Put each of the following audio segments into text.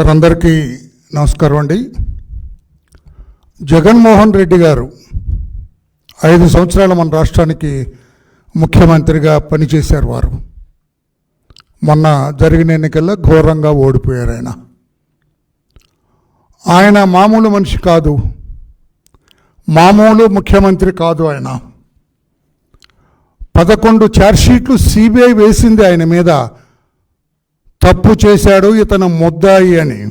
Sir అందరికీ నమస్కారం అండి. జగన్మోహన్ రెడ్డి గారు ఐదు సంవత్సరాలు మన రాష్ట్రానికి ముఖ్యమంత్రిగా పనిచేశారు వారు. మొన్న జరిగిన ఎన్నికల్లో ఘోరంగా ఓడిపోయారు ఆయన. ఆయన మామూలు మనిషి కాదు. మామూలు ముఖ్యమంత్రి కాదు ఆయన. పదకొండు ఛార్జ్షీట్లు సిబిఐ వేసింది ఆయన మీద. తప్పు చేశాడు ఇతను ముద్దాయి అని.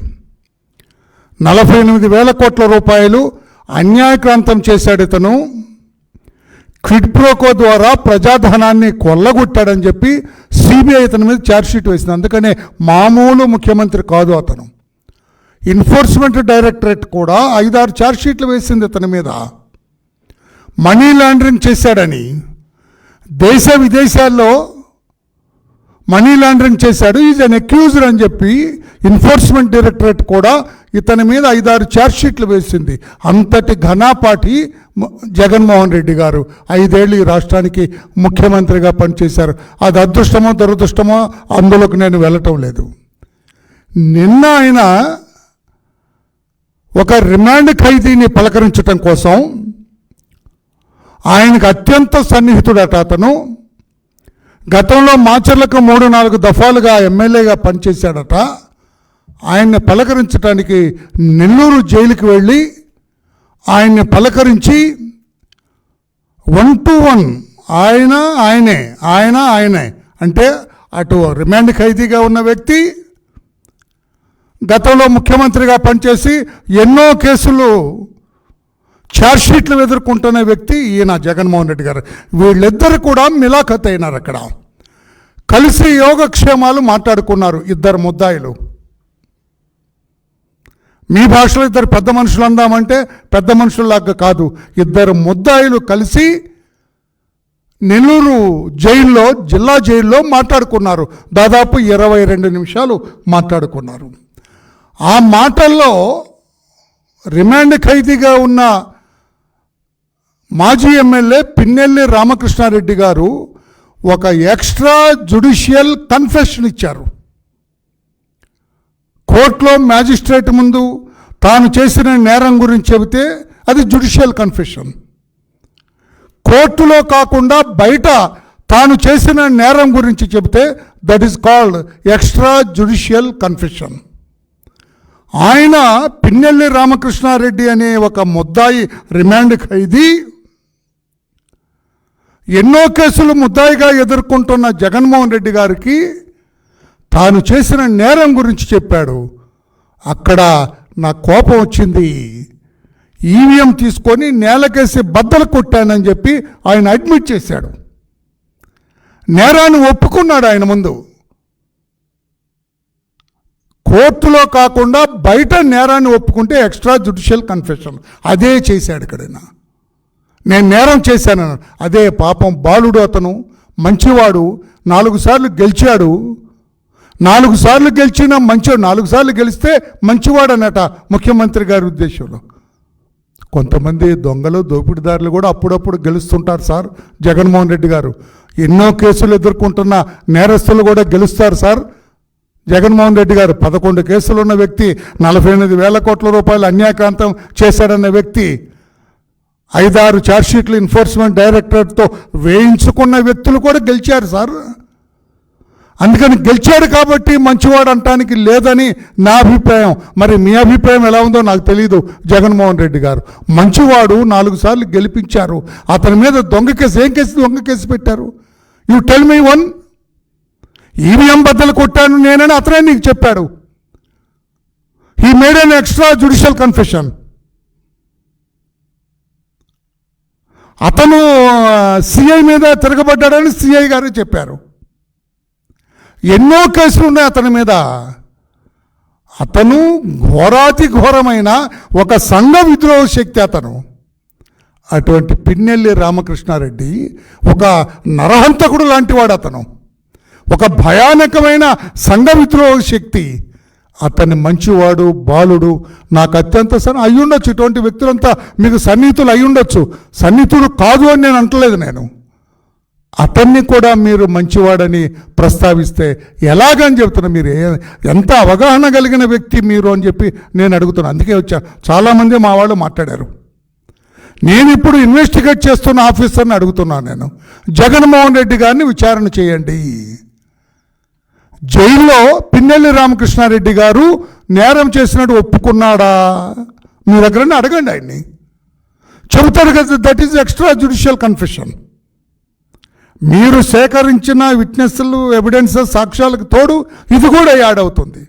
నలభై ఎనిమిది వేల కోట్ల రూపాయలు అన్యాయక్రాంతం చేశాడు ఇతను. క్విడ్ప్రోకో ద్వారా ప్రజాధనాన్ని కొల్లగొట్టాడని చెప్పి సిబిఐ ఇతని మీద ఛార్జ్షీట్ వేసింది. అందుకనే మామూలు ముఖ్యమంత్రి కాదు అతను. ఎన్ఫోర్స్మెంట్ డైరెక్టరేట్ కూడా ఐదారు ఛార్జ్షీట్లు వేసింది ఇతని మీద. మనీ లాండరింగ్ చేశాడని. దేశ విదేశాల్లో మనీ లాండరింగ్ చేశాడు. ఈజ్ అన్ అక్యూజర్ అని చెప్పి ఎన్ఫోర్స్మెంట్ డైరెక్టరేట్ కూడా ఇతని మీద ఐదారు ఛార్జ్షీట్లు వేసింది. అంతటి ఘనాపాటి జగన్మోహన్ రెడ్డి గారు ఐదేళ్ళు ఈ రాష్ట్రానికి ముఖ్యమంత్రిగా పనిచేశారు. అది అదృష్టమో దురదృష్టమో అందులోకి నేను వెళ్ళటం లేదు. నిన్న ఆయన ఒక రిమాండ్ ఖైదీని పలకరించటం కోసం ఆయనకు అత్యంత సన్నిహితుడట అతను. గతంలో మాచర్లకు మూడు నాలుగు దఫాలుగా ఎమ్మెల్యేగా పనిచేశాడట. ఆయన్ని పలకరించడానికి నెల్లూరు జైలుకి వెళ్ళి ఆయన్ని పలకరించి వన్ టు వన్ ఆయన ఆయనే ఆయన ఆయనే అంటే అటు రిమాండ్ ఖైదీగా ఉన్న వ్యక్తి గతంలో ముఖ్యమంత్రిగా పనిచేసి ఎన్నో కేసులు ఛార్జ్షీట్లు ఎదుర్కొంటున్న వ్యక్తి ఈయన జగన్మోహన్ రెడ్డి గారు. వీళ్ళిద్దరు కూడా మిలాఖత్ అయినారు అక్కడ. కలిసి యోగక్షేమాలు మాట్లాడుకున్నారు ఇద్దరు ముద్దాయిలు. మీ భాషలో ఇద్దరు పెద్ద మనుషులు అందామంటే పెద్ద మనుషుల్లాగా కాదు. ఇద్దరు ముద్దాయిలు కలిసి నెల్లూరు జైల్లో జిల్లా జైల్లో మాట్లాడుకున్నారు. దాదాపు ఇరవై రెండు నిమిషాలు మాట్లాడుకున్నారు. ఆ మాటల్లో రిమాండ్ ఖైదీగా ఉన్న మాజీ ఎమ్మెల్యే పిన్నెల్లి రామకృష్ణారెడ్డి గారు ఒక ఎక్స్ట్రా జుడిషియల్ కన్ఫెషన్ ఇచ్చారు. కోర్టులో మ్యాజిస్ట్రేట్ ముందు తాను చేసిన నేరం గురించి చెబితే అది జుడిషియల్ కన్ఫెషన్. కోర్టులో కాకుండా బయట తాను చేసిన నేరం గురించి చెబితే that is called extra judicial confession. ఆయన పిన్నెల్లి రామకృష్ణారెడ్డి అనే ఒక ముద్దాయి రిమాండ్ ఖైదీ ఎన్నో కేసులు ముద్దాయిగా ఎదుర్కొంటున్న జగన్మోహన్ రెడ్డి గారికి తాను చేసిన నేరం గురించి చెప్పాడు. అక్కడ నా కోపం వచ్చింది. ఈవీఎం తీసుకొని నేలకేసి బద్దలు కొట్టానని చెప్పి ఆయన అడ్మిట్ చేశాడు. నేరాన్ని ఒప్పుకున్నాడు ఆయన ముందు. కోర్టులో కాకుండా బయట నేరాన్ని ఒప్పుకుంటే ఎక్స్ట్రా జుడిషియల్ కన్ఫెషన్. అదే చేశాడు ఇక్కడ నేను నేరం చేశాను అదే పాపం బాలుడు అతను మంచివాడు నాలుగు సార్లు గెలిచాడు. నాలుగు సార్లు గెలిచినా మంచివాడు నాలుగు సార్లు గెలిస్తే మంచివాడు అన్నట ముఖ్యమంత్రి గారి ఉద్దేశంలో. కొంతమంది దొంగలు దోపిడీదారులు కూడా అప్పుడప్పుడు గెలుస్తుంటారు సార్ జగన్మోహన్ రెడ్డి గారు. ఎన్నో కేసులు ఎదుర్కొంటున్న నేరస్తులు కూడా గెలుస్తారు సార్. జగన్మోహన్ రెడ్డి గారు పదకొండు కేసులు ఉన్న వ్యక్తి నలభై ఎనిమిది వేల కోట్ల రూపాయలు అన్యాయకాంతం చేశాడన్న వ్యక్తి. ఐదారు ఛార్జ్షీట్లు ఎన్ఫోర్స్మెంట్ డైరెక్టరేట్తో వేయించుకున్న వ్యక్తులు కూడా గెలిచారు సార్. అందుకని గెలిచాడు కాబట్టి మంచివాడు అంటానికి లేదని నా అభిప్రాయం. మరి మీ అభిప్రాయం ఎలా ఉందో నాకు తెలియదు జగన్మోహన్ రెడ్డి గారు. మంచివాడు నాలుగు సార్లు గెలిపించారు. అతని మీద దొంగ కేసు ఏం కేసు దొంగ కేసు పెట్టారు? You tell me one. EVM బద్దలు కొట్టాను నేనని అతనే నీకు చెప్పాడు. He made an extra judicial confession. అతను సిఐ మీద తిరగబడ్డాడని సిఐ గారు చెప్పారు. ఎన్నో కేసులు ఉన్నాయి అతని మీద. అతను ఘోరాతి ఘోరమైన ఒక సంఘ విద్రోహ శక్తి అతను. అటువంటి పిన్నెల్లి రామకృష్ణారెడ్డి ఒక నరహంతకుడు లాంటివాడు అతను. ఒక భయానకమైన సంఘ విద్రోహ శక్తి. అతన్ని మంచివాడు బాలుడు నాకు అత్యంత సన్ అయి ఇటువంటి వ్యక్తులంతా మీకు సన్నిహితులు అయి సన్నిహితుడు కాదు అని నేను అంటలేదు నేను. అతన్ని కూడా మీరు మంచివాడని ప్రస్తావిస్తే ఎలాగని చెప్తున్నా మీరు? ఎంత అవగాహన కలిగిన వ్యక్తి మీరు అని చెప్పి నేను అడుగుతున్నాను అందుకే వచ్చా. చాలామంది మా వాళ్ళు మాట్లాడారు. నేను ఇప్పుడు ఇన్వెస్టిగేట్ చేస్తున్న ఆఫీసర్ని అడుగుతున్నాను నేను. జగన్మోహన్ రెడ్డి గారిని విచారణ చేయండి. జైల్లో పిన్నెల్లి రామకృష్ణారెడ్డి గారు నేరం చేసినట్టు ఒప్పుకున్నాడా? మీ దగ్గరనే అడగండి ఆయన్ని. చెబుతారు కదా that is extra judicial confession మీరు సేకరించిన విట్నెస్లు ఎవిడెన్సెస్ సాక్ష్యాలకు తోడు ఇది కూడా యాడ్ అవుతుంది.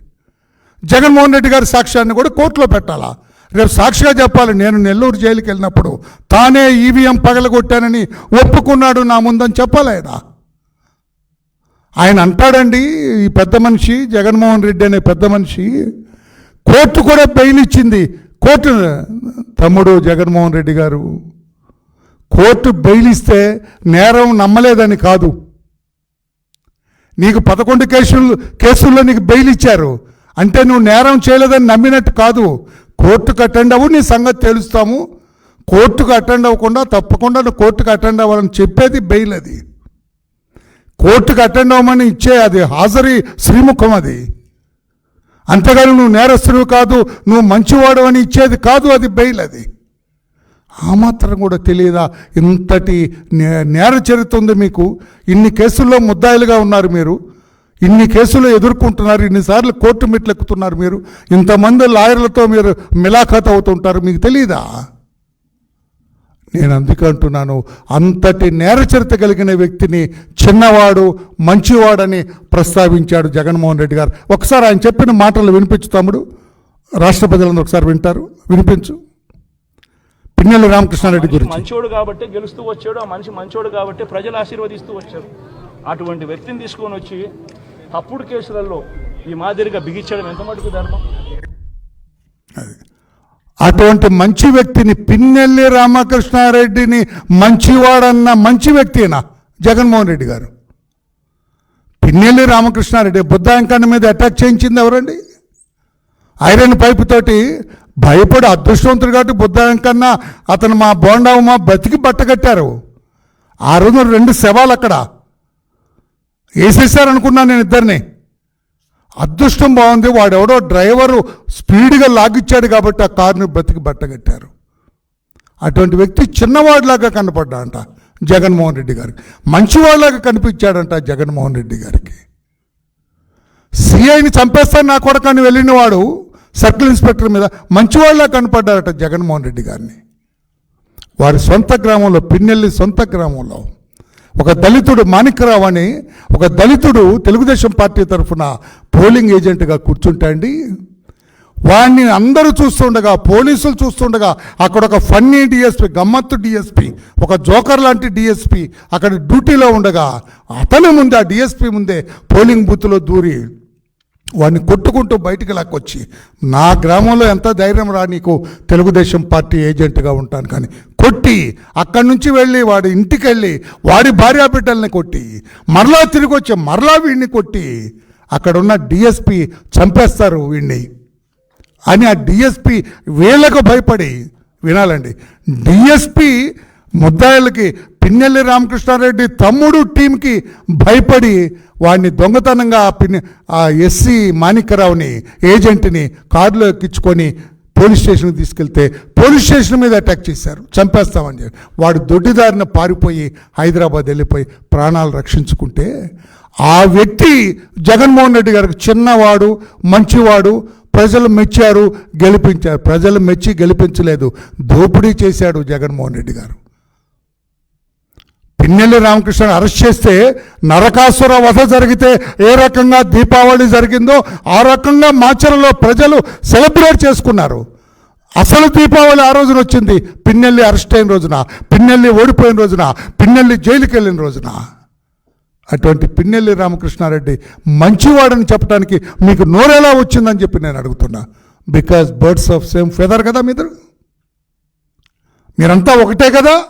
జగన్మోహన్ రెడ్డి గారి సాక్ష్యాన్ని కూడా కోర్టులో పెట్టాలా? రేపు సాక్షిగా చెప్పాలి నేను నెల్లూరు జైలుకి వెళ్ళినప్పుడు తానే ఈవీఎం పగలగొట్టానని ఒప్పుకున్నాడు నా ముందని చెప్పాలి ఆయన ఆయన అంటాడండి ఈ పెద్ద మనిషి జగన్మోహన్ రెడ్డి అనే పెద్ద మనిషి కోర్టు కూడా బెయిల్ ఇచ్చింది. కోర్టు తమ్ముడు జగన్మోహన్ రెడ్డి గారు కోర్టు బెయిల్ ఇస్తే నేరం నమ్మలేదని కాదు. నీకు పదకొండు కేసులు కేసుల్లో నీకు బెయిల్ ఇచ్చారు. అంటే నువ్వు నేరం చేయలేదని నమ్మినట్టు కాదు. కోర్టుకు అటెండ్ అవ్వు నీ సంగతి తెలుస్తాము. కోర్టుకు అటెండ్ అవ్వకుండా తప్పకుండా నువ్వు కోర్టుకు అటెండ్ అవ్వాలని చెప్పేది బెయిల్ అది. కోర్టుకు అటెండ్ అవ్వమని ఇచ్చే అది హాజరీ శ్రీముఖం అది. అంతగాని నువ్వు నేరస్తుడు కాదు నువ్వు మంచివాడు అని ఇచ్చేది కాదు అది బెయిల్ అది. ఆ మాత్రం కూడా తెలియదా? ఇంతటి నే- నేర చరిత్ర ఉంది మీకు. ఇన్ని కేసుల్లో ముద్దాయిలుగా ఉన్నారు మీరు. ఇన్ని కేసులు ఎదుర్కొంటున్నారు ఇన్నిసార్లు కోర్టు మెట్లు ఎక్కుతున్నారు మీరు. ఇంతమంది లాయర్లతో మీరు మిలాఖాత్ అవుతుంటారు మీకు తెలియదా నేను అందుకే అంటున్నాను అంతటి నేర చరిత్ర కలిగిన వ్యక్తిని చిన్నవాడు మంచివాడని ప్రస్తావించాడు జగన్మోహన్ రెడ్డి గారు. ఒకసారి ఆయన చెప్పిన మాటలు వినిపించు తమ్ముడు. రాష్ట్ర ప్రజలందరూ ఒకసారి వింటారు. వినిపించు. పిన్నెల్లి రామకృష్ణారెడ్డి గురించి. మంచోడు కాబట్టి గెలుస్తూ వచ్చాడు ఆ మనిషి మంచోడు కాబట్టి ప్రజలు ఆశీర్వదిస్తూ వచ్చారు. అటువంటి వ్యక్తిని తీసుకొని వచ్చి తప్పుడు కేసులలో ఈ మాదిరిగా బిగించడం ఎంత మటుకు ధర్మం? అటువంటి మంచి వ్యక్తిని పిన్నెల్లి రామకృష్ణారెడ్డిని మంచివాడన్న మంచి వ్యక్తినా జగన్మోహన్ రెడ్డి గారు? పిన్నెల్లి రామకృష్ణారెడ్డి బుద్ధాంకాన్ని మీద అటాక్ చేయించింది ఎవరండి? ఐరన్ పైపు తోటి భయపడి అదృష్టవంతుడు కాబట్టి బుద్ధాంకన్న అతను మా బోండావు మా బతికి బట్టగట్టారు ఆ రోజు రెండు శవాలు అక్కడ. వేసేసారనుకున్నాను నేను ఇద్దరిని. అదృష్టం బాగుంది. వాడెవడో డ్రైవరు స్పీడ్గా లాగిచ్చాడు కాబట్టి ఆ కారుని బ్రతికి బట్టగట్టారు. అటువంటి వ్యక్తి చిన్నవాడిలాగా కనపడ్డాడంట జగన్మోహన్ రెడ్డి గారికి. మంచివాడిలాగా కనిపించాడంట జగన్మోహన్ రెడ్డి గారికి. సిఐని చంపేస్తాను నా కొడకని వెళ్ళిన వాడు సర్కిల్ ఇన్స్పెక్టర్ మీద మంచివాళ్ళ కనపడ్డారట జగన్మోహన్ రెడ్డి గారిని. వారి సొంత గ్రామంలో పిన్నెల్లి సొంత గ్రామంలో ఒక దళితుడు మాణిక్యరావు అని ఒక దళితుడు తెలుగుదేశం పార్టీ తరఫున పోలింగ్ ఏజెంట్గా కూర్చుంటాండి. వాడిని అందరూ చూస్తుండగా పోలీసులు చూస్తుండగా అక్కడ ఒక ఫన్నీ డిఎస్పి గమ్మత్తు డిఎస్పి ఒక జోకర్ లాంటి డిఎస్పి అక్కడ డ్యూటీలో ఉండగా అతని ముందే ఆ డిఎస్పి ముందే పోలింగ్ బూత్లో దూరి వాడిని కొట్టుకుంటూ బయటికి లాక్కొచ్చి నా గ్రామంలో ఎంత ధైర్యం రా నీకు? తెలుగుదేశం పార్టీ ఏజెంట్గా ఉంటాను. కానీ కొట్టి అక్కడి నుంచి వెళ్ళి వాడి ఇంటికి వెళ్ళి వాడి భార్యాబిడ్డల్ని కొట్టి మరలా తిరిగి వచ్చి మరలా వీడిని కొట్టి అక్కడున్న డిఎస్పి చంపేస్తారు వీడిని అని ఆ డిఎస్పి వీళ్ళకు భయపడి వినాలండి. డిఎస్పి ముద్దాయిలకి పిన్నెల్లి రామకృష్ణారెడ్డి తమ్ముడు టీంకి భయపడి వాడిని దొంగతనంగా ఆ పిన్ని ఆ ఎస్సీ మాణిక్యరావుని ఏజెంట్ని కారులో ఎక్కించుకొని పోలీస్ స్టేషన్కి తీసుకెళ్తే పోలీస్ స్టేషన్ మీద అటాక్ చేశారు. చంపేస్తామని చెప్పి. వాడు దొడ్డిదారిన పారిపోయి హైదరాబాద్ వెళ్ళిపోయి ప్రాణాలు రక్షించుకుంటే ఆ వ్యక్తి జగన్మోహన్ రెడ్డి గారికి చిన్నవాడు మంచివాడు ప్రజలు మెచ్చారు గెలిపించారు ప్రజలు మెచ్చి గెలిపించలేదు. దోపిడీ చేశాడు జగన్మోహన్ రెడ్డి గారు. పిన్నెల్లి రామకృష్ణ అరెస్ట్ చేస్తే నరకాసుర వధ జరిగితే ఏ రకంగా దీపావళి జరిగిందో ఆ రకంగా మాచరలో ప్రజలు సెలబ్రేట్ చేసుకున్నారు. అసలు దీపావళి ఆ రోజున వచ్చింది? పిన్నెల్లి అరెస్ట్ అయిన రోజున పిన్నెల్లి ఓడిపోయిన రోజున పిన్నెల్లి జైలుకి వెళ్ళిన రోజున. అటువంటి పిన్నెల్లి రామకృష్ణారెడ్డి మంచివాడని చెప్పడానికి మీకు నోరెలా వచ్చిందని చెప్పి నేను అడుగుతున్నా. Because birds of same feather కదా మీదరు మీరంతా ఒకటే కదా?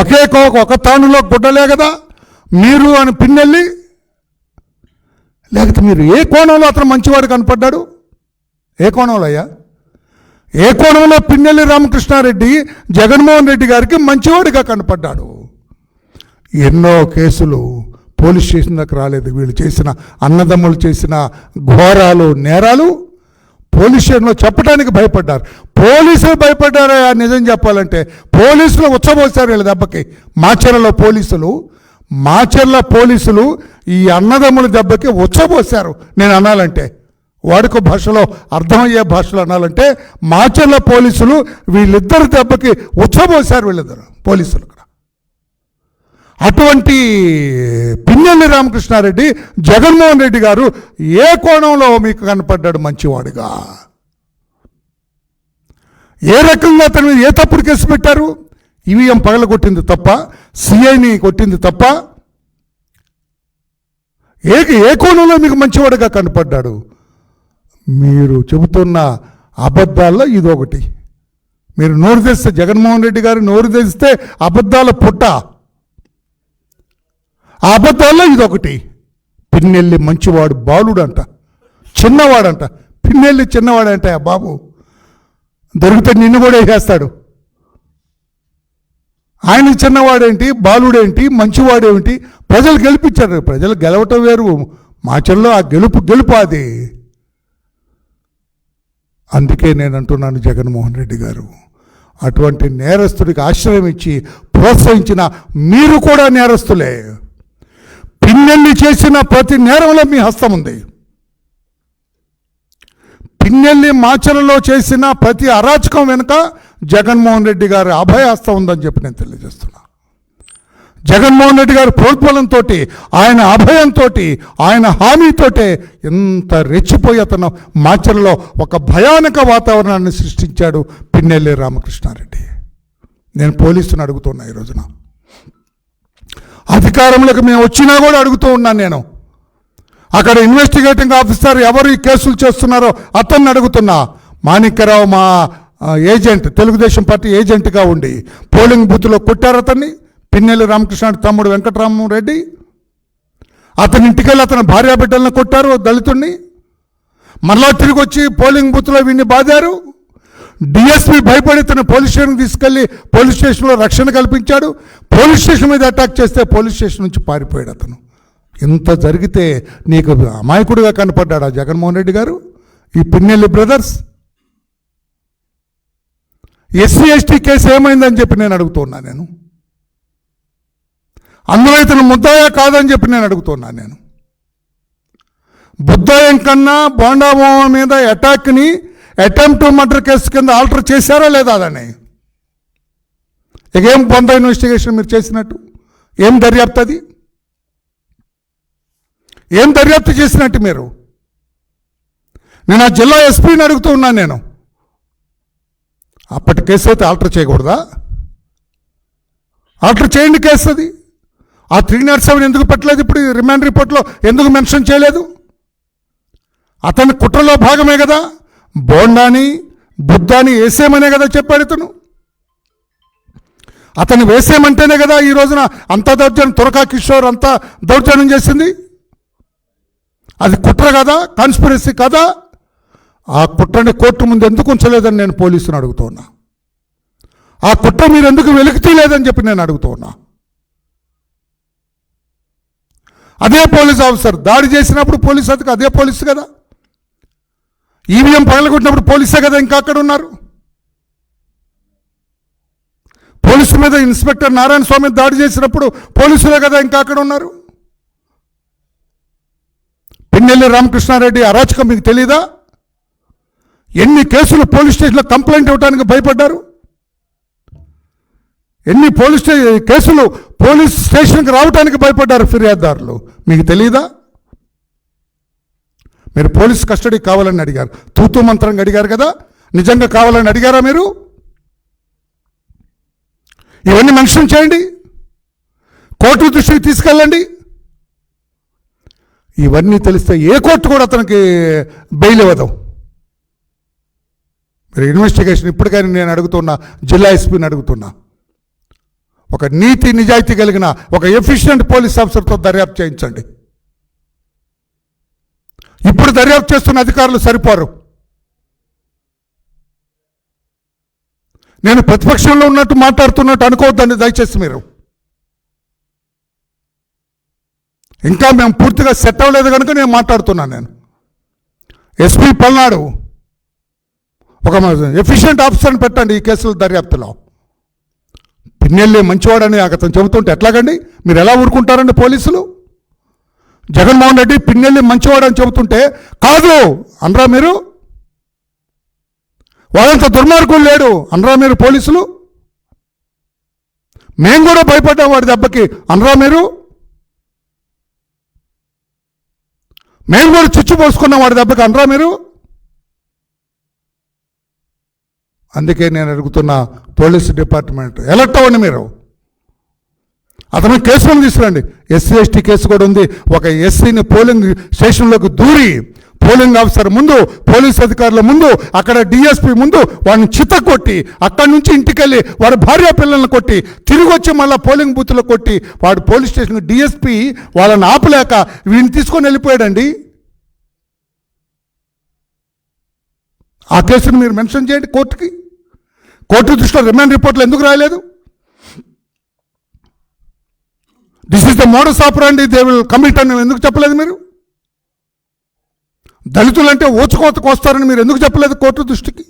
ఒకే కోక ఒక తానులో గుడ్డలే కదా? మీరు అని పిన్నెల్లి? లేకపోతే మీరు ఏ కోణంలో అతను మంచివాడు కనపడ్డాడు? ఏ కోణంలో అయ్యా? ఏ కోణంలో పిన్నెల్లి రామకృష్ణారెడ్డి జగన్మోహన్ రెడ్డి గారికి మంచివాడిగా కనపడ్డాడు? ఎన్నో కేసులు పోలీస్ స్టేషన్ దాకా రాలేదు. వీళ్ళు చేసిన అన్నదమ్ములు చేసిన ఘోరాలు నేరాలు పోలీస్ స్టేషన్లో చెప్పడానికి భయపడ్డారు. పోలీసులు భయపడ్డారా నిజం చెప్పాలంటే పోలీసులు ఉచ్చబోసారు వీళ్ళ దెబ్బకి. మాచర్ల పోలీసులు మాచర్ల పోలీసులు ఈ అన్నదమ్ముల దెబ్బకి ఉచ్చబోసారు. నేను అనాలంటే వాడుక భాషలో అర్థమయ్యే భాషలో అనాలంటే మాచర్ల పోలీసులు వీళ్ళిద్దరి దెబ్బకి ఉచ్చబోసారు వీళ్ళిద్దరు పోలీసులు అటువంటి పిన్నెల్లి రామకృష్ణారెడ్డి జగన్మోహన్ రెడ్డి గారు ఏ కోణంలో మీకు కనపడ్డాడు మంచివాడుగా? ఏ రకంగా అతని మీద ఏ తప్పుడు కేసు పెట్టారు? ఈవీఎం పగల కొట్టింది తప్ప సిఐని కొట్టింది తప్ప ఏ ఏ కోణంలో మీకు మంచివాడుగా కనపడ్డాడు? మీరు చెబుతున్న అబద్ధాల్లో ఇదొకటి. మీరు నోరు తెస్తే జగన్మోహన్ రెడ్డి గారు నోరు తెస్తే అబద్ధాల పుట్ట. ఆ అబద్ధాల్లో ఇదొకటి. పిన్నెల్లి మంచివాడు బాలుడు అంట చిన్నవాడంట. పిన్నెల్లి చిన్నవాడంట ఆ బాబు దొరికితే నిన్ను కూడా వేసేస్తాడు. ఆయన చిన్నవాడేంటి బాలుడేంటి మంచివాడేంటి ప్రజలు గెలిపించారు. ప్రజలు గెలవటం వేరు. మా చెల్లో ఆ గెలుపు గెలుపు అది. అందుకే నేను అంటున్నాను జగన్మోహన్ రెడ్డి గారు. అటువంటి నేరస్తుడికి ఆశ్రయం ఇచ్చి ప్రోత్సహించిన మీరు కూడా నేరస్తులే. పిన్నెల్లి చేసిన ప్రతి నేరంలో మీ హస్తం ఉంది. పిన్నెల్లి మాచలలో చేసిన ప్రతి అరాచకం వెనుక జగన్మోహన్ రెడ్డి గారి అభయ హస్తం ఉందని చెప్పి నేను తెలియజేస్తున్నా. జగన్మోహన్ రెడ్డి గారి ప్రోత్బలంతో ఆయన అభయంతో ఆయన హామీతోటే ఎంత రెచ్చిపోయి అతను మాచలలో ఒక భయానక వాతావరణాన్ని సృష్టించాడు పిన్నెల్లి రామకృష్ణారెడ్డి. నేను పోలీసుని అడుగుతున్నా ఈ రోజున. అధికారంలోకి మేము వచ్చినా కూడా అడుగుతూ ఉన్నాను నేను. అక్కడ ఇన్వెస్టిగేటింగ్ ఆఫీసర్ ఎవరు ఈ కేసులు చేస్తున్నారో అతన్ని అడుగుతున్నా. మాణిక్యరావు మా ఏజెంట్ తెలుగుదేశం పార్టీ ఏజెంట్గా ఉండి. పోలింగ్ బూత్లో కొట్టారు అతన్ని. పిన్నెల్లి రామకృష్ణ తమ్ముడు వెంకటరామరెడ్డి. అతని ఇంటికి వెళ్ళి అతని భార్యాబిడ్డలను కొట్టారు దళితుణ్ణి. మరలా తిరిగి వచ్చి పోలింగ్ బూత్లో వీడిని బాదారు. డిఎస్పీ భయపడి తన పోలీస్ స్టేషన్కి తీసుకెళ్ళి పోలీస్ స్టేషన్లో రక్షణ కల్పించాడు. పోలీస్ స్టేషన్ మీద అటాక్ చేస్తే పోలీస్ స్టేషన్ నుంచి పారిపోయాడు అతను. ఇంత జరిగితే నీకు అమాయకుడిగా కనపడ్డాడు ఆ జగన్మోహన్ రెడ్డి గారు? ఈ Pinnelli brothers? SC ST case ఏమైందని చెప్పి నేను అడుగుతున్నా నేను. అందులో ఇతను ముద్దాయా కాదని చెప్పి నేను అడుగుతున్నా నేను. బుద్ధాయం కన్నా బోండామోహ మీద అటాక్ని అటెంప్ట్ మర్డర్ కేసు కింద ఆల్టర్ చేశారా లేదా దాన్ని? ఇక ఏం పొంద ఇన్వెస్టిగేషన్ మీరు చేసినట్టు? ఏం దర్యాప్తు అది? ఏం దర్యాప్తు చేసినట్టు మీరు? నేను ఆ జిల్లా ఎస్పీని అడుగుతూ ఉన్నాను నేను. అప్పటి కేసు అయితే ఆల్టర్ చేయకూడదా? ఆల్టర్ చేయండి కేసు అది. ఆ త్రీ నాట్ సెవెన్ ఎందుకు పెట్టలేదు ఇప్పుడు? రిమాండ్ రిపోర్ట్లో ఎందుకు మెన్షన్ చేయలేదు? అతని కుట్రలో భాగమే కదా? బోండాని బుద్ధాని వేసేమనే కదా చెప్పాడు ఇతను. అతను వేసేమంటేనే కదా ఈ రోజున అంత దౌర్జన్యం తురకా కిషోర్ అంతా దౌర్జన్యం చేసింది. అది కుట్ర కదా కాన్స్పిరసీ కదా. ఆ కుట్రని కోర్టు ముందు ఎందుకు ఉంచలేదని నేను పోలీసుని అడుగుతున్నా. ఆ కుట్ర మీరు ఎందుకు వెలికి తీయలేదని చెప్పి నేను అడుగుతున్నా. అదే పోలీస్ ఆఫీసర్ దాడి చేసినప్పుడు పోలీస్ అధిక అదే పోలీసు కదా. ఈవీఎం పగలగొట్టినప్పుడు పోలీసే కదా ఇంకా అక్కడ ఉన్నారు. పోలీసు మీద ఇన్స్పెక్టర్ నారాయణ స్వామి దాడి చేసినప్పుడు పోలీసులే కదా ఇంకా అక్కడ ఉన్నారు. పిన్నెల్లి రామకృష్ణారెడ్డి అరాచకం మీకు తెలీదా? ఎన్ని కేసులు పోలీస్ స్టేషన్లో కంప్లైంట్ ఇవ్వడానికి భయపడ్డారు? ఎన్ని పోలీస్ స్టే కేసులు పోలీస్ స్టేషన్కి రావడానికి భయపడ్డారు ఫిర్యాదుదారులు? మీకు తెలియదా మీరు పోలీస్ కస్టడీ కావాలని అడిగారు. తూతు మంత్రంగా అడిగారు కదా? నిజంగా కావాలని అడిగారా మీరు? ఇవన్నీ మెన్షన్ చేయండి. కోర్టు దృష్టికి తీసుకెళ్ళండి. ఇవన్నీ తెలిస్తే ఏ కోర్టు కూడా అతనికి బెయిల్ ఇవ్వదు. మీరు ఇన్వెస్టిగేషన్ ఇప్పటికైనా నేను అడుగుతున్నా జిల్లా ఎస్పీని అడుగుతున్నా. ఒక నీతి నిజాయితీ కలిగిన ఒక ఎఫిషియంట్ పోలీస్ ఆఫీసర్తో దర్యాప్తు చేయించండి. ఇప్పుడు దర్యాప్తు చేస్తున్న అధికారులు సరిపోరు. నేను ప్రతిపక్షంలో ఉన్నట్టు మాట్లాడుతున్నట్టు అనుకోవద్దండి దయచేసి మీరు. ఇంకా మేము పూర్తిగా సెట్ అవ్వలేదు కనుక నేను మాట్లాడుతున్నాను నేను. ఎస్పీ పల్నాడు ఒక ఎఫిషియెంట్ ఆఫీసర్ని పెట్టండి ఈ కేసుల దర్యాప్తులో. పిన్నెల్లి మంచివాడని అతను చెబుతుంటే ఎట్లాగండి? మీరు ఎలా ఊరుకుంటారండి పోలీసులు? జగన్మోహన్ రెడ్డి పిన్నెల్లి మంచివాడని చెబుతుంటే కాదు అనరా మీరు? వాళ్ళంత దుర్మార్గులు లేడు. అనరా మీరు పోలీసులు? మేము కూడా భయపడ్డాం వాడి దెబ్బకి. అనరా మీరు? మేము కూడా చుచ్చు పోసుకున్నాం వాడి దెబ్బకి. అనరా మీరు? అందుకే నేను అడుగుతున్న పోలీస్ డిపార్ట్మెంట్ ఎలర్ట్ అవ్వండి మీరు. అతను కేసులను తీసుకురండి. ఎస్సీ ఎస్టీ కేసు కూడా ఉంది. ఒక ఎస్సీని పోలింగ్ స్టేషన్లోకి దూరి పోలింగ్ ఆఫీసర్ ముందు పోలీస్ అధికారుల ముందు అక్కడ డిఎస్పీ ముందు వాడిని చిత్త కొట్టి అక్కడి నుంచి ఇంటికి వెళ్ళి వాడి భార్య పిల్లల్ని కొట్టి తిరిగి వచ్చి మళ్ళీ పోలింగ్ బూత్లో కొట్టి వాడు పోలీస్ స్టేషన్ డిఎస్పీ వాళ్ళని ఆపలేక వీడిని తీసుకొని వెళ్ళిపోయాడండి. ఆ కేసును మీరు మెన్షన్ చేయండి కోర్టుకి. కోర్టు దృష్టిలో రిమాండ్ రిపోర్ట్లు ఎందుకు రాయలేదు this is the modus operandi they will commit అని ఎందుకు చెప్పలేదు మీరు? దళితులంటే ఓచుకోతకు వస్తారని మీరు ఎందుకు చెప్పలేదు కోర్టు దృష్టికి?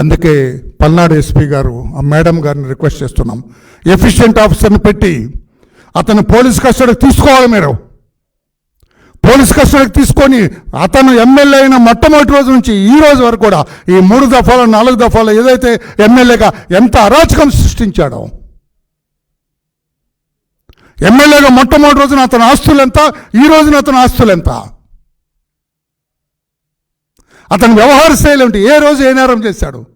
అందుకే పల్నాడు ఎస్పీ గారు ఆ మేడం గారిని రిక్వెస్ట్ చేస్తున్నాం. ఎఫిషియెంట్ ఆఫీసర్ని పెట్టి అతను పోలీస్ కస్టడీకి తీసుకోవాలి మీరు. పోలీస్ కస్టడీకి తీసుకొని అతను ఎమ్మెల్యే అయిన మొట్టమొదటి రోజు నుంచి ఈ రోజు వరకు కూడా ఈ మూడు దఫాలు నాలుగు దఫాలు ఏదైతే ఎమ్మెల్యేగా ఎంత అరాచకం సృష్టించాడో ఎమ్మెల్యేగా మొట్టమొదటి రోజున అతని ఆస్తులు ఎంత? ఈ రోజున అతని ఆస్తులు ఎంత? అతని వ్యవహార శైలి ఏమిటి? ఏ రోజు ఏ నేరం చేశాడు?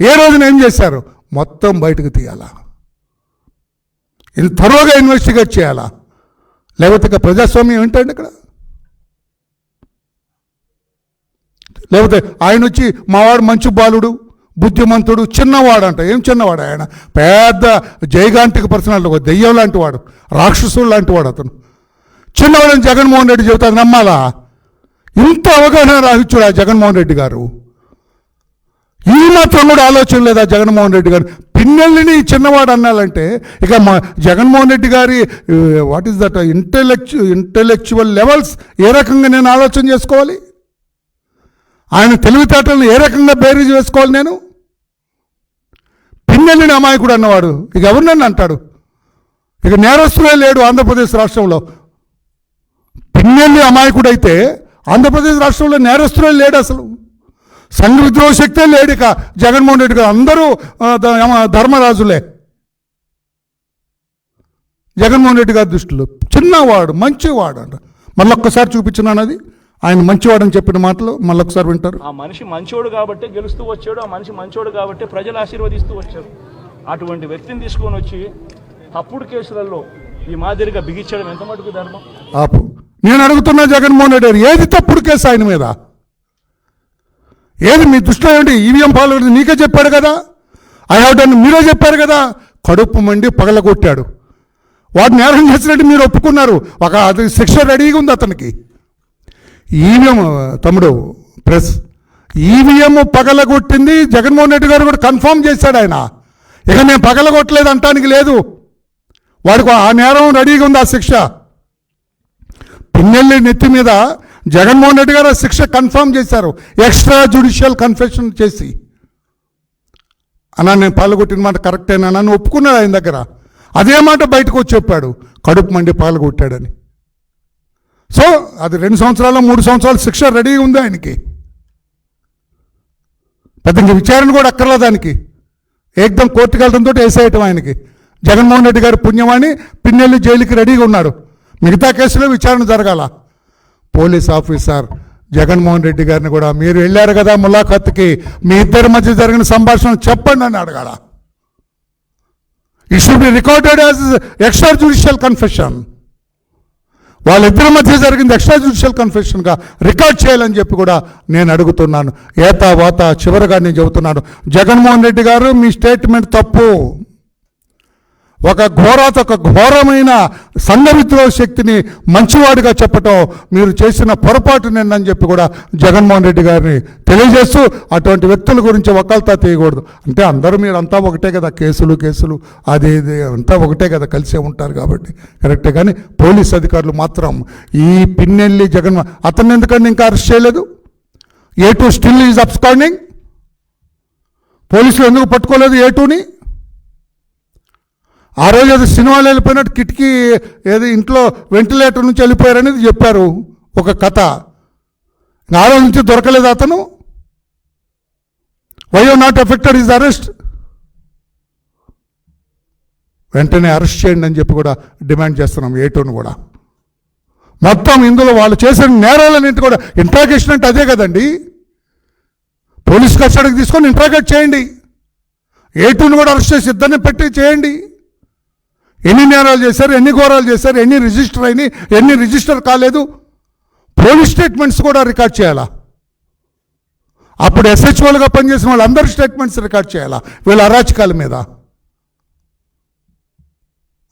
ఏ రోజున ఏం చేశారు? మొత్తం బయటకు తీయాలా? ఇది త్వరగా ఇన్వెస్టిగేట్ చేయాలా? లేకపోతే ఇక ప్రజాస్వామ్యం ఏంటండి ఇక్కడ? లేకపోతే ఆయన వచ్చి మావాడు మంచి బాలుడు బుద్ధిమంతుడు చిన్నవాడు అంట ఏం చిన్నవాడు ఆయన? పెద్ద జైగాంటిక పర్సనాలిటీ ఒక దెయ్యం లాంటి వాడు రాక్షసుడు లాంటి వాడు అతను. చిన్నవాడని జగన్మోహన్ రెడ్డి చెబుతాను నమ్మాలా? ఇంత అవగాహన రాహించుడు ఆ జగన్మోహన్ రెడ్డి గారు. ఈ మాత్రం కూడా ఆలోచన లేదా జగన్మోహన్ రెడ్డి గారు? పిన్నెల్లిని చిన్నవాడు అన్నాలంటే ఇక మా జగన్మోహన్ రెడ్డి గారి what is that intellectual intellectual levels ఏ రకంగా నేను ఆలోచన చేసుకోవాలి? ఆయన తెలివితేటలను ఏ రకంగా బేరీజ్ వేసుకోవాలి నేను? పిన్నెల్లిని అమాయకుడు అన్నవాడు. ఇక ఎవరినన్ను అంటాడు? ఇక నేరస్తులే లేడు ఆంధ్రప్రదేశ్ రాష్ట్రంలో. పిన్నెల్లి అమాయకుడైతే ఆంధ్రప్రదేశ్ రాష్ట్రంలో నేరస్తులే లేడు అసలు. సంఘ విద్రోహ శక్తే లేడు ఇక జగన్మోహన్ రెడ్డి గారు. అందరూ ధర్మరాజులే. జగన్మోహన్ రెడ్డి గారి దృష్టిలో చిన్నవాడు మంచివాడు అంట. మళ్ళొక్కసారి చూపించినాను అది ఆయన మంచివాడని చెప్పిన మాటలు మళ్ళొక్కసారి వింటారు. ఆ మనిషి మంచోడు కాబట్టి గెలుస్తూ వచ్చాడు ఆ మనిషి మంచోడు కాబట్టి ప్రజలు ఆశీర్వదిస్తూ వచ్చారు. అటువంటి వ్యక్తిని తీసుకొని వచ్చి తప్పుడు కేసులలో ఈ మాదిరిగా బిగించడం ఎంత మటుకు ధర్మం? ఆపు. నేను అడుగుతున్నా జగన్మోహన్ రెడ్డి గారు ఏది తప్పుడు కేసు ఆయన మీద? ఏది మీ దృష్టిలో ఏంటి ఈవీఎం పాలు నీకే చెప్పాడు కదా. ఐ హావ్ డన్ మీరే చెప్పారు కదా. కడుపు మండి పగలగొట్టాడు. వాడు నేరం చేసినట్టు మీరు ఒప్పుకున్నారు. ఒక అది శిక్ష రెడీగా ఉంది అతనికి. ఈవీఎం తమ్ముడు ప్రెస్. ఈవీఎం పగలగొట్టింది జగన్మోహన్ రెడ్డి గారు కూడా కన్ఫర్మ్ చేశాడు ఆయన. ఇక నేను పగలగొట్టలేదు అంటానికి లేదు. వాడికి ఆ నేరం రెడీగా ఉంది ఆ శిక్ష. పిన్నెల్లి నెత్తి మీద జగన్మోహన్ రెడ్డి గారు ఆ శిక్ష కన్ఫర్మ్ చేశారు. ఎక్స్ట్రా జుడిషియల్ కన్ఫెషన్ చేసి. అన్నా నేను పాల్గొట్టిన మాట కరెక్టేనా? నన్ను ఒప్పుకున్నాడు ఆయన దగ్గర. అదే మాట బయటకు వచ్చి చెప్పాడు. కడుపు మండి పాల్గొట్టాడని సో అది రెండు సంవత్సరాలు మూడు సంవత్సరాలు శిక్ష రెడీగా ఉంది ఆయనకి. పెద్ద విచారణ కూడా అక్కర్లా దానికి ఏకదం కోర్టుకు వెళ్ళడంతో వేసేయటం ఆయనకి. జగన్మోహన్ రెడ్డి గారి పుణ్యవాణి పిన్నెల్లి జైలుకి రెడీగా ఉన్నాడు మిగతా కేసులో విచారణ జరగాల. పోలీస్ ఆఫీసర్ జగన్మోహన్ రెడ్డి గారిని కూడా మీరు వెళ్ళారు కదా ములాఖత్కి మీ ఇద్దరి మధ్య జరిగిన సంభాషణ చెప్పండి అని అడగాల. It should be recorded as extra judicial confession వాళ్ళిద్దరి మధ్య జరిగింది ఎక్స్ట్రా జుడిషియల్ కన్ఫెషన్గా రికార్డ్ చేయాలని చెప్పి కూడా నేను అడుగుతున్నాను. ఏతా వాత చివరిగా నేను చెబుతున్నాను. జగన్మోహన్ రెడ్డి గారు మీ స్టేట్మెంట్ తప్పు. ఒక ఘోరాత ఒక ఘోరమైన సంఘవిద్రోహ శక్తిని మంచివాడిగా చెప్పటం మీరు చేసిన పొరపాటు నిన్నని చెప్పి కూడా జగన్మోహన్ రెడ్డి గారిని తెలియజేస్తూ అటువంటి వ్యక్తుల గురించి ఒకళ్ళతో తీయకూడదు. అంటే అందరూ మీరు అంతా ఒకటే కదా కేసులు కేసులు అది ఇది అంతా ఒకటే కదా కలిసే ఉంటారు కాబట్టి. కరెక్టే కానీ పోలీస్ అధికారులు మాత్రం ఈ పిన్నెల్లి జగన్ అతన్ని ఎందుకంటే ఇంకా అరెస్ట్ చేయలేదు? A two still is absconding? పోలీసులు ఎందుకు పట్టుకోలేదు ఏ టూని? ఆ రోజు ఏదో సినిమాలు వెళ్ళిపోయినట్టు కిటికీ ఏది ఇంట్లో వెంటిలేటర్ నుంచి వెళ్ళిపోయారనేది చెప్పారు ఒక కథ. ఆ రోజు నుంచి దొరకలేదు అతను. Why not affected is arrest వెంటనే అరెస్ట్ చేయండి అని చెప్పి కూడా డిమాండ్ చేస్తున్నాం ఏటోని కూడా. మొత్తం ఇందులో వాళ్ళు చేసిన నేరాలన్నింటి కూడా ఇంట్రాగేషన్ అంటే అదే కదండి. పోలీస్ కస్టడీకి తీసుకొని ఇంట్రాగేట్ చేయండి. ఏటూని కూడా అరెస్ట్ చేసి ఇద్దరిని పెట్టి చేయండి. ఎన్ని నేరాలు చేశారు ఎన్ని ఘోరాలు చేశారు ఎన్ని రిజిస్టర్ అయినాయి ఎన్ని రిజిస్టర్ కాలేదు? పోలీస్ స్టేట్మెంట్స్ కూడా రికార్డ్ చేయాలా? అప్పుడు ఎస్హెచ్ఓలుగా పనిచేసిన వాళ్ళందరి స్టేట్మెంట్స్ రికార్డ్ చేయాలా? వీళ్ళ అరాచకాల మీద?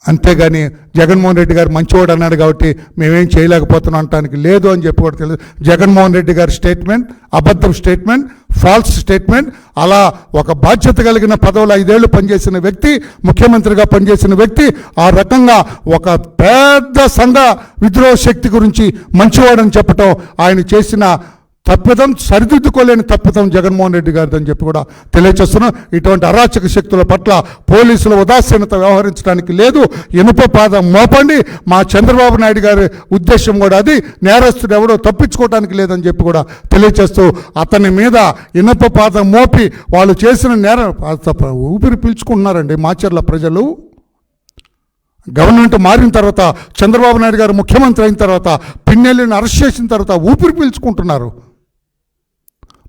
అంతేగాని జగన్మోహన్ రెడ్డి గారు మంచివాడు అన్నాడు కాబట్టి మేమేం చేయలేకపోతున్నాం అంటానికి లేదు అని చెప్పి కూడా తెలియదు. జగన్మోహన్ రెడ్డి గారి స్టేట్మెంట్ అబద్ధం స్టేట్మెంట్ ఫాల్స్ స్టేట్మెంట్ అలా ఒక బాధ్యత కలిగిన పదవులు ఐదేళ్ళు పనిచేసిన వ్యక్తి ముఖ్యమంత్రిగా పనిచేసిన వ్యక్తి ఆ రకంగా ఒక పెద్ద సంఘ విద్రోహ శక్తి గురించి మంచివాడని చెప్పటం ఆయన చేసిన తప్పిదం సరిదిద్దుకోలేని తప్పిదం జగన్మోహన్ రెడ్డి గారిది అని చెప్పి కూడా తెలియచేస్తున్నాం. ఇటువంటి అరాచక శక్తుల పట్ల పోలీసుల ఉదాసీనత వ్యవహరించడానికి లేదు. ఇనుప పాదం మోపండి. మా చంద్రబాబు నాయుడు గారి ఉద్దేశం కూడా అది. నేరస్తుడు ఎవడో తప్పించుకోవడానికి లేదని చెప్పి కూడా తెలియచేస్తూ అతని మీద ఇనుప పాదం మోపి వాళ్ళు చేసిన నేరం ఊపిరి పీల్చుకుంటున్నారండి మాచర్ల ప్రజలు. గవర్నమెంట్ మారిన తర్వాత చంద్రబాబు నాయుడు గారు ముఖ్యమంత్రి అయిన తర్వాత పిన్నెల్లిని అరెస్ట్ చేసిన తర్వాత ఊపిరి పీల్చుకుంటున్నారు.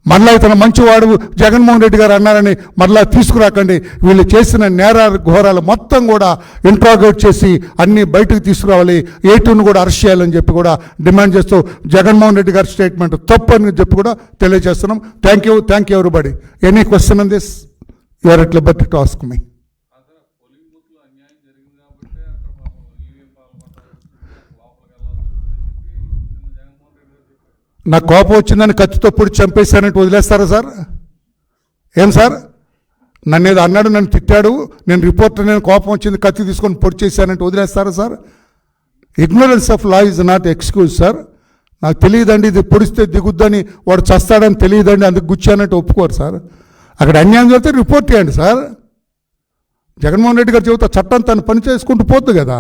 మరలా ఇతను మంచివాడు జగన్మోహన్ రెడ్డి గారు అన్నారని మరలా తీసుకురాకండి. వీళ్ళు చేసిన నేరాలు ఘోరాలు మొత్తం కూడా ఇంట్రాగేట్ చేసి అన్ని బయటకు తీసుకురావాలి. ఏటును కూడా అరెస్ట్ చేయాలని చెప్పి కూడా డిమాండ్ చేస్తూ జగన్మోహన్ రెడ్డి గారి స్టేట్మెంట్ తప్పు అని చెప్పి కూడా తెలియజేస్తున్నాం. Thank you thank you everybody any question on this you're at liberty to ask me అసలు పోలింగ్ బూత్లో అన్యాయం జరిగింది కాబట్టి అక్కడ పాపం ఈవీఎం పాల్గొంటారు లోపలికి వెళ్ళాల్సి వస్తుందని చెప్పి నిన్న జగన్మోహన్ రెడ్డి నా నాకు కోపం వచ్చిందని కత్తితో పొడి చంపేశానంటే వదిలేస్తారా సార్? ఏం సార్? నన్ను ఏదో అన్నాడు నన్ను తిట్టాడు నేను రిపోర్టర్ నేను కోపం వచ్చింది కత్తి తీసుకొని పొడి చేశానంటే వదిలేస్తారా sir? Ignorance of law is not excuse sir నాకు తెలియదండి ఇది పొడిస్తే దిగుద్దని వాడు చస్తాడని తెలియదండి అందుకు గుచ్చానంటే ఒప్పుకోరు సార్. అక్కడ అన్యాయం జరిగితే రిపోర్ట్ చేయండి సార్. జగన్మోహన్ రెడ్డి గారు చెబుతా చట్టం తను పని చేసుకుంటూ పోతుంది కదా.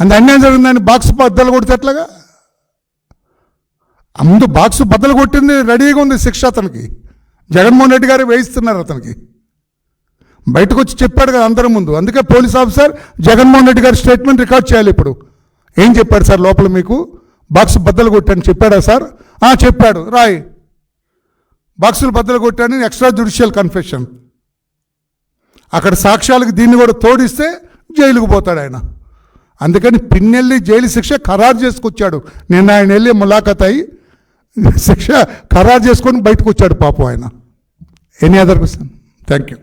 అంత అన్యాయం జరిగిందని బాక్స్ బద్దలు కొడితే ఎట్లాగా? ఆ ముందు బాక్స్ బద్దలు కొట్టింది రెడీగా ఉంది శిక్ష అతనికి. జగన్మోహన్ రెడ్డి గారు వేయిస్తున్నారు అతనికి. బయటకు వచ్చి చెప్పాడు కదా అందరి ముందు. అందుకే పోలీస్ ఆఫీసర్ జగన్మోహన్ రెడ్డి గారి స్టేట్మెంట్ రికార్డ్ చేయాలి ఇప్పుడు. ఏం చెప్పాడు సార్ లోపల మీకు? బాక్స్ బద్దలు కొట్టాను చెప్పాడా సార్? చెప్పాడు. రాయ్. బాక్సులు బద్దలు కొట్టాను ఎక్స్ట్రా జుడిషియల్ కన్ఫెషన్. అక్కడ సాక్ష్యాలకు దీన్ని కూడా తోడిస్తే జైలుకు పోతాడు ఆయన. అందుకని పిన్నెళ్ళి జైలు శిక్ష ఖరారు చేసుకొచ్చాడు. నిన్న ఆయన వెళ్ళి ములాఖత్ అయి శిక్ష ఖరారు చేసుకొని బయటకు వచ్చాడు పాపం ఆయన. Any other question thank you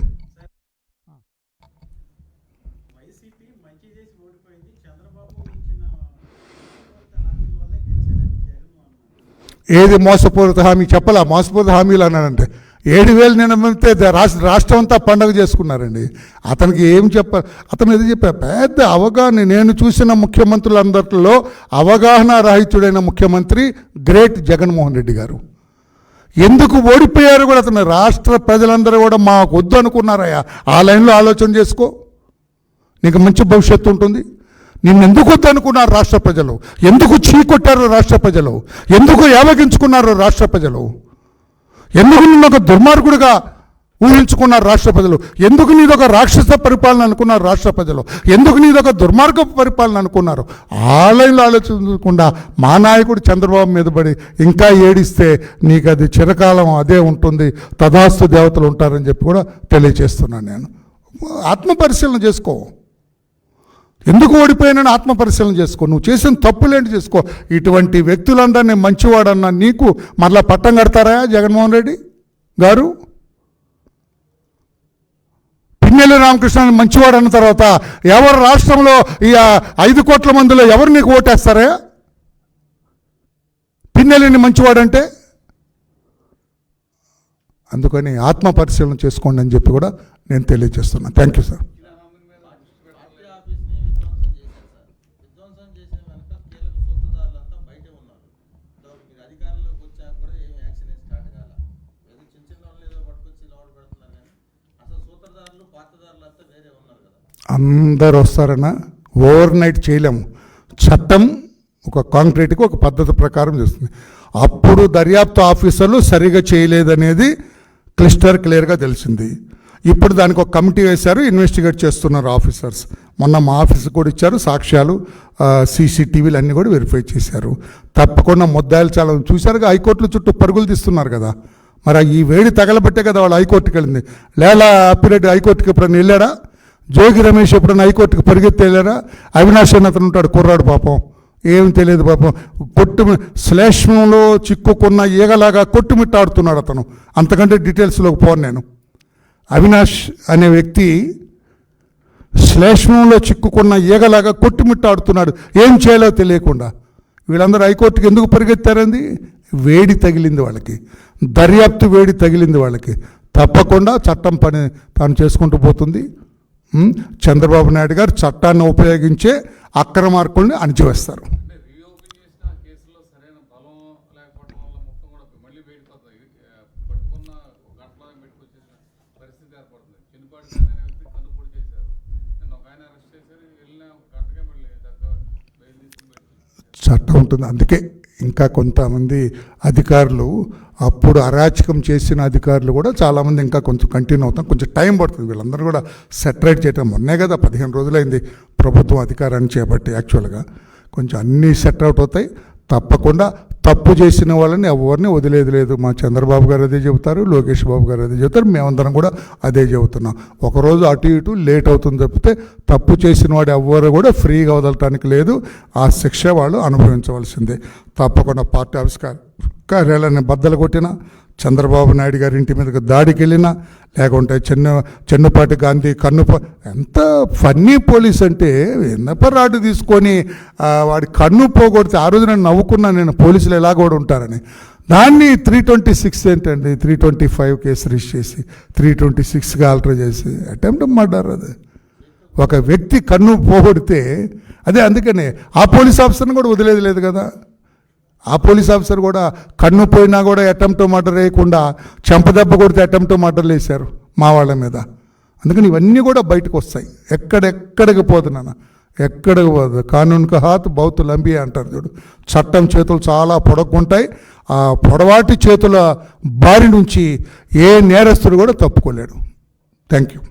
ఏది మోసపూరిత హామీ చెప్పలా? మోసపూరిత హామీలు అన్నాడంటే. ఏడు వేలు నేను అమ్మితే రాష్ట్ర రాష్ట్రం అంతా పండగ చేసుకున్నారండి. అతనికి ఏం చెప్ప అతను ఏది చెప్పా పెద్ద అవగాహన నేను చూసిన ముఖ్యమంత్రులందరిలో అవగాహన రహితుడైన ముఖ్యమంత్రి గ్రేట్ జగన్మోహన్ రెడ్డి గారు. ఎందుకు ఓడిపోయారు కూడా అతను? రాష్ట్ర ప్రజలందరూ కూడా మాకు వద్దు అనుకున్నారయ్యా. ఆ లైన్లో ఆలోచన చేసుకో. నీకు మంచి భవిష్యత్తు ఉంటుంది. నిన్ను ఎందుకు వద్దు అనుకున్నారు రాష్ట్ర ప్రజలు? ఎందుకు చీకొట్టారు రాష్ట్ర ప్రజలు? ఎందుకు ఏవగించుకున్నారు రాష్ట్ర ప్రజలు? ఎందుకు నిన్ను ఒక దుర్మార్గుడిగా ఊహించుకున్నారు రాష్ట్ర ప్రజలు? ఎందుకు నీదొక రాక్షస పరిపాలన అనుకున్నారు రాష్ట్ర ప్రజలు? ఎందుకు నీదొక దుర్మార్గ పరిపాలన అనుకున్నారు? ఆలయంలో ఆలోచించకుండా మా నాయకుడు చంద్రబాబు మీద పడి ఇంకా ఏడిస్తే నీకు అది చిరకాలం అదే ఉంటుంది తదాస్తు దేవతలు ఉంటారని చెప్పి కూడా తెలియజేస్తున్నాను నేను. ఆత్మపరిశీలన చేసుకో. ఎందుకు ఓడిపోయానని ఆత్మ పరిశీలన చేసుకో. నువ్వు చేసిన తప్పులేంటి చేసుకో. ఇటువంటి వ్యక్తులందరినీ మంచివాడన్న నీకు మరలా పట్టం కడతారా జగన్మోహన్ రెడ్డి గారు? పిన్నెల్లి రామకృష్ణ మంచివాడు అన్న తర్వాత ఎవరు రాష్ట్రంలో ఈ ఐదు కోట్ల మందిలో ఎవరు నీకు ఓటేస్తారా? పిన్నెల్లిని మంచివాడంటే? అందుకని ఆత్మ పరిశీలన చేసుకోండి అని చెప్పి కూడా నేను తెలియజేస్తున్నాను థ్యాంక్ యూ సార్ పార్టీ ఆఫీస్ని విధ్వంసం చేశారు సార్ విధ్వంసం చేసిన వెనక కీలక సూత్రధారులంతా బయటే ఉన్నారు సో మీరు అధికారంలోకి వచ్చాక కూడా ఏం యాక్షన్ స్టార్ట్ కాల ఏదో చిన్న చిన్న వాళ్ళు ఏదో పట్టుకొచ్చి లోపల పెడుతున్నారు కానీ అసలు సూత్రధారులు పాత్రధారులు అంతా వేరే ఉన్నారు కదా అందరు వస్తారన్నా ఓవర్ నైట్ చేయలేము. చట్టం ఒక కాంక్రీట్కి ఒక పద్ధతి ప్రకారం చేస్తుంది. అప్పుడు దర్యాప్తు ఆఫీసర్లు సరిగా చేయలేదనేది క్లిస్టర్ క్లియర్గా తెలిసింది. ఇప్పుడు దానికి ఒక కమిటీ వేశారు ఇన్వెస్టిగేట్ చేస్తున్నారు ఆఫీసర్స్. మొన్న మా ఆఫీస్ కూడా ఇచ్చారు సాక్ష్యాలు సీసీటీవీలు అన్నీ కూడా వెరిఫై చేశారు. తప్పకుండా ముద్దాయిలు చాలా చూశారుగా హైకోర్టుల చుట్టూ పరుగులు తీస్తున్నారు కదా. మరి ఈ వేడి తగలబట్టే కదా వాళ్ళు హైకోర్టుకి వెళ్ళింది. లేలా అప్పిరెడ్డి హైకోర్టుకి ఎప్పుడైనా వెళ్ళాడా? జోగి రమేష్ ఎప్పుడైనా హైకోర్టుకి పరిగెత్తి వెళ్ళారా అవినాష్ అని అతను ఉంటాడు కుర్రాడు పాపం. ఏం తెలియదు పాపం. కొట్టు శ్లేష్మంలో చిక్కుకున్న ఈగలాగా కొట్టుమిట్టాడుతున్నాడు అతను. అంతకంటే డీటెయిల్స్లోకి పోను నేను. అవినాష్ అనే వ్యక్తి శ్లేష్మంలో చిక్కుకున్న ఈగలాగా కొట్టుమిట్టాడుతున్నాడు. ఏం చేయాలో తెలియకుండా. వీళ్ళందరూ హైకోర్టుకి ఎందుకు పరిగెత్తారండి వేడి తగిలింది వాళ్ళకి. దర్యాప్తు వేడి తగిలింది వాళ్ళకి. తప్పకుండా చట్టం పని తాను చేసుకుంటూ పోతుంది. చంద్రబాబు నాయుడు గారు చట్టాన్ని ఉపయోగించే అక్రమార్కుల్ని అణిచివేస్తారు. చట్టం ఉంటుంది. అందుకే ఇంకా కొంతమంది అధికారులు అప్పుడు అరాచకం చేసిన అధికారులు కూడా చాలామంది ఇంకా కొంచెం కంటిన్యూ అవుతాం. కొంచెం టైం పడుతుంది. వీళ్ళందరూ కూడా సెటరేట్ చేయటం. మొన్నే కదా పదిహేను రోజులైంది ప్రభుత్వం అధికారాన్ని చేపట్టి యాక్చువల్గా. కొంచెం అన్నీ సెట్ అవుట్ అవుతాయి. తప్పకుండా తప్పు చేసిన వాళ్ళని ఎవరిని వదిలేదు లేదు. మా చంద్రబాబు గారు అదే చెబుతారు లోకేష్ బాబు గారు అదే చెబుతారు. మేమందరం కూడా అదే చెబుతున్నాం. ఒకరోజు అటు ఇటు లేట్ అవుతుంది తప్పితే తప్పు చేసిన వాడు ఎవ్వరు కూడా ఫ్రీగా వదలటానికి లేదు. ఆ శిక్ష వాళ్ళు అనుభవించవలసిందే. తప్పకుండా పార్టీ ఆఫీస్ కార్యాలయాన్ని బద్దలు కొట్టినా చంద్రబాబు నాయుడు గారి ఇంటి మీదకి దాడికి వెళ్ళినా లేకుంటే చిన్న చిన్నపాటి గాంధీ కన్ను ఎంత ఫన్నీ పోలీస్ అంటే ఎన్నప రాడు తీసుకొని వాడి కన్ను పోగొడితే ఆ రోజు నేను నవ్వుకున్నా నేను పోలీసులు ఎలా కూడా ఉంటారని. దాన్ని త్రీ ట్వంటీ సిక్స్ ఏంటండి three twenty five case register చేసి త్రీ ట్వంటీ సిక్స్గా ఆల్టర్ చేసి అటెంప్ట్ మర్డర్ అది. ఒక వ్యక్తి కన్ను పోగొడితే అదే అందుకనే ఆ పోలీస్ ఆఫీసర్ని కూడా వదిలేదు లేదు కదా. ఆ పోలీస్ ఆఫీసర్ కూడా కన్ను పోయినా కూడా అటెంప్ట్ మర్డర్ వేయకుండా చెంపదెబ్బ కొడితే అటెంప్ట్ మర్డర్లు వేశారు మా వాళ్ళ మీద. అందుకని ఇవన్నీ కూడా బయటకు వస్తాయి. ఎక్కడెక్కడికి పోతున్నాను ఎక్కడికి పోదు. కానూన్కి హాత్ బౌత్ లంబి అంటారు చూడు. చట్టం చేతులు చాలా పొడగుంటాయి ఆ పొడవాటి చేతుల బారి నుంచి ఏ నేరస్తుడు కూడా తప్పుకోలేడు. Thank you